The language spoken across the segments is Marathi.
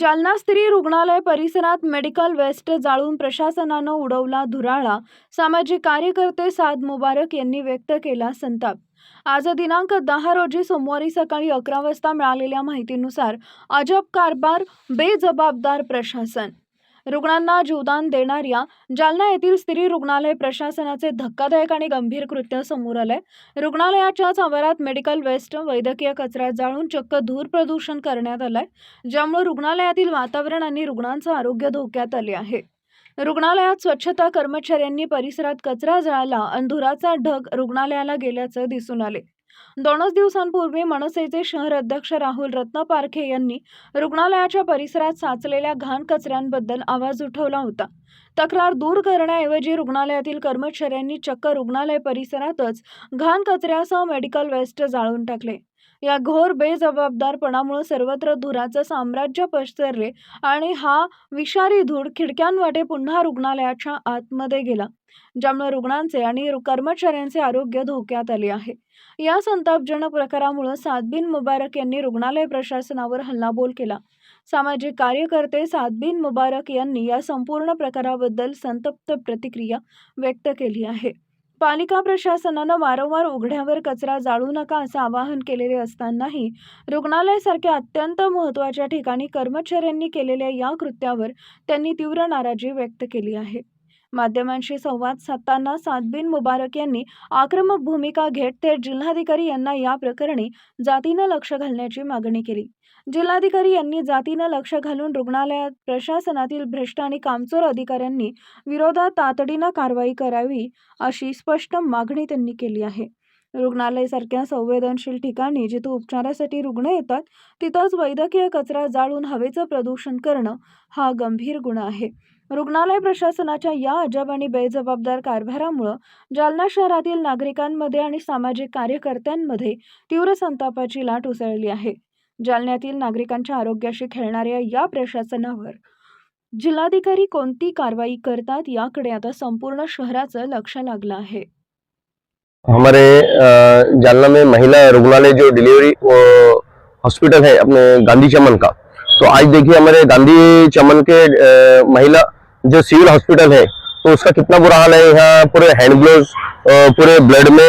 जालना स्त्री रुग्णालय परिसरात मेडिकल वेस्ट जाळून प्रशासनानं उडवला धुराळा. सामाजिक कार्यकर्ते साद मुबारक यांनी व्यक्त केला संताप. आज दिनांक दहा रोजी सोमवारी सकाळी अकरा वाजता मिळालेल्या माहितीनुसार अजब कारभार बेजबाबदार प्रशासन. रुग्णांना जीवदान देणाऱ्या जालना येथील स्त्री रुग्णालय प्रशासनाचे धक्कादायक आणि गंभीर कृत्य समोर आले रुग्णालयाच्याच आवारात मेडिकल वेस्ट वैद्यकीय कचरा जाळून चक्क धूर प्रदूषण करण्यात आलंय ज्यामुळे रुग्णालयातील वातावरण आणि रुग्णांचं आरोग्य धोक्यात आले आहे. रुग्णालयात स्वच्छता कर्मचाऱ्यांनी परिसरात कचरा जळाला आणि धुराचा ढग रुग्णालयाला गेल्याचं दिसून आले दोनच दिवसांपूर्वी मनसेचे शहर अध्यक्ष राहुल रत्नपारखे यांनी रुग्णालयाच्या परिसरात साचलेल्या घाण कचऱ्यांबद्दल आवाज उठवला होता. तक्रार दूर करण्याऐवजी रुग्णालयातील कर्मचाऱ्यांनी चक्क रुग्णालय परिसरातच घाण कचऱ्यासह मेडिकल वेस्ट जाळून टाकले. या घोर बेजबाबदारपणामुळे सर्वत्र धुराचं साम्राज्य पसरले आणि हा विषारी धूर खिडक्यांवाटे पुन्हा रुग्णालयाच्या आतमध्ये गेला ज्यामुळे रुग्णांचे आणि रु- कर्मचाऱ्यांचे आरोग्य धोक्यात आले आहे. या संतापजनक प्रकारामुळे सादबिन मुबारक यांनी रुग्णालय प्रशासनावर हल्लाबोल केला. सामाजिक कार्यकर्ते सादबिन मुबारक यांनी या संपूर्ण प्रकाराबद्दल संतप्त प्रतिक्रिया व्यक्त केली आहे. पालिका प्रशासनानं वारंवार उघड्यावर कचरा जाळू नका असं आवाहन केलेले असतानाही रुग्णालयासारख्या अत्यंत महत्त्वाच्या ठिकाणी कर्मचाऱ्यांनी केलेल्या या कृत्यावर त्यांनी तीव्र नाराजी व्यक्त केली आहे. माध्यमांशी संवाद साधताना सादबिन मुबारक यांनी आक्रमक भूमिका घेत थेट जिल्हाधिकारी यांना या प्रकरणी जातीनं लक्ष घालण्याची मागणी केली. जिल्हाधिकारी यांनी जातीनं लक्ष घालून रुग्णालयात प्रशासनातील भ्रष्ट आणि कामचोर अधिकाऱ्यांनी विरोधात तातडीनं कारवाई करावी अशी स्पष्ट मागणी त्यांनी केली आहे. रुग्णालयासारख्या संवेदनशील ठिकाणी जिथे उपचारासाठी रुग्ण येतात तिथंच वैद्यकीय कचरा जाळून हवेचं प्रदूषण करणं हा गंभीर गुन्हा आहे. रुग्णालय प्रशासनाच्या या अजब आणि बेजबाबदार कारभारामुळं जालना शहरातील नागरिकांमध्ये आणि सामाजिक कार्यकर्त्यांमध्ये तीव्र संतापाची लाट उसळली आहे. जालन्यातील नागरिकांच्या आरोग्याशी खेळणाऱ्या या प्रशासनावर जिल्हाधिकारी कोणती कारवाई करतात याकडे आता संपूर्ण शहराचं लक्ष लागलं आहे. हमारे जालना में महिला रुग्णालय जो डिलीवरी हॉस्पिटल है अपने गांधी चमन का। तो आज देखिए हमारे गांधी चमन के महिला जो सिविल हॉस्पिटल है तो उसका कितना बुरा हाल है? यहाँ पूरे हैंड ग्लोव पूरे ब्लड में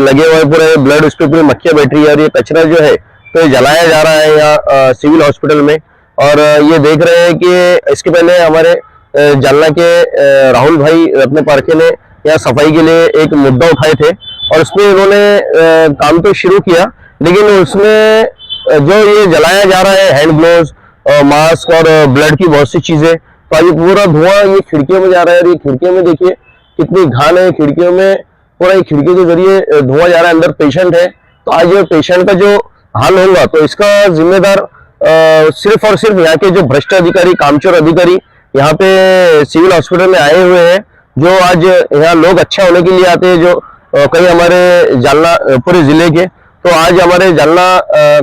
लगे हुए पूरे ब्लड उस पर पूरी मक्खियाँ बैठ रही है और ये कचरा जो है तो ये जलाया जा रहा है यहाँ सिविल हॉस्पिटल में? और ये देख रहे हैं कि इसके पहले हमारे जालना के राहुल भाई रत्न पारखे ने यहाँ सफ़ाई के लिए एक मुद्दा उठाए थे और उसमें उन्होंने काम तो शुरू किया, लेकिन उसमें जो ये जलाया जा रहा है, हैंड ग्लोव मास्क और ब्लड की बहुत सी चीज़ें तो ये पूरा धुआँ ये खिड़कियों में जा रहा है और ये खिड़कियों में देखिए कितनी घान है, खिड़कियों में, पूरा ये खिड़की के ज़रिए धुआँ जा रहा है, अंदर पेशेंट है तो आज ये पेशेंट का जो हाल होगा तो इसका जिम्मेदार सिर्फ़ और सिर्फ़ यहाँ के जो भ्रष्ट अधिकारी कामचोर अधिकारी यहाँ पे सिविल हॉस्पिटल में आए हुए हैं जो आज यहाँ लोग अच्छा होने के लिए आते हैं जो कई हमारे जालना पूरे ज़िले के। तो आज हमारे Jalna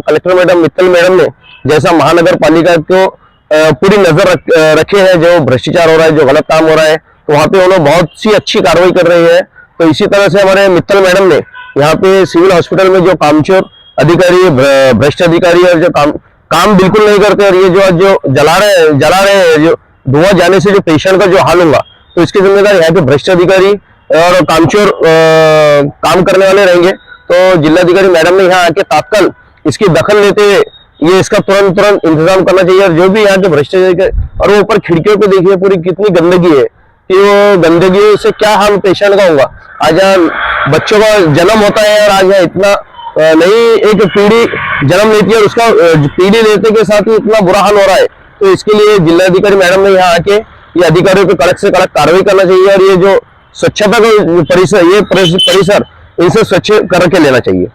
collector madam Mittal madam ने जैसा महानगर पालिका को पूरी नज़र रख, रखे हैं जो भ्रष्टाचार हो रहा है जो गलत काम हो रहा है तो वहाँ पे उन्होंने बहुत सी अच्छी कार्रवाई कर रही है। तो इसी तरह से हमारे मित्तल मैडम ने यहाँ पे सिविल हॉस्पिटल में जो कामचोर अधिकारी भ्रष्ट अधिकारी और जो काम काम बिल्कुल नहीं करते और ये जो जो जला रहे जला रहे हैं, जो धुआँ जाने से जो पेशेंट का जो हाल होगा तो इसके जिम्मेदार यहाँ पे भ्रष्ट अधिकारी और कामचोर काम करने वाले रहेंगे। तो जिलाधिकारी मैडम ने यहाँ आके तात्काल इसकी दखल लेते हुए ये इसका तुरंत तुरंत इंतज़ाम करना चाहिए और जो भी यहाँ के भ्रष्टाचार और वो ऊपर खिड़कियों पे देखिए पूरी कितनी गंदगी है कि वो गंदगी से क्या हाल पेशेंट का होगा। आज यहाँ बच्चों का जन्म होता है और आज यहाँ इतना नई एक पीढ़ी जन्म लेती है उसका पीढ़ी लेते के साथ ही इतना बुरा हाल हो रहा है। तो इसके लिए जिलाधिकारी मैडम ने यहाँ आके ये अधिकारियों को कड़क से कड़क कार्रवाई करना चाहिए और ये जो स्वच्छता का परिसर, ये परिसर इनसे स्वच्छ करके लेना चाहिए।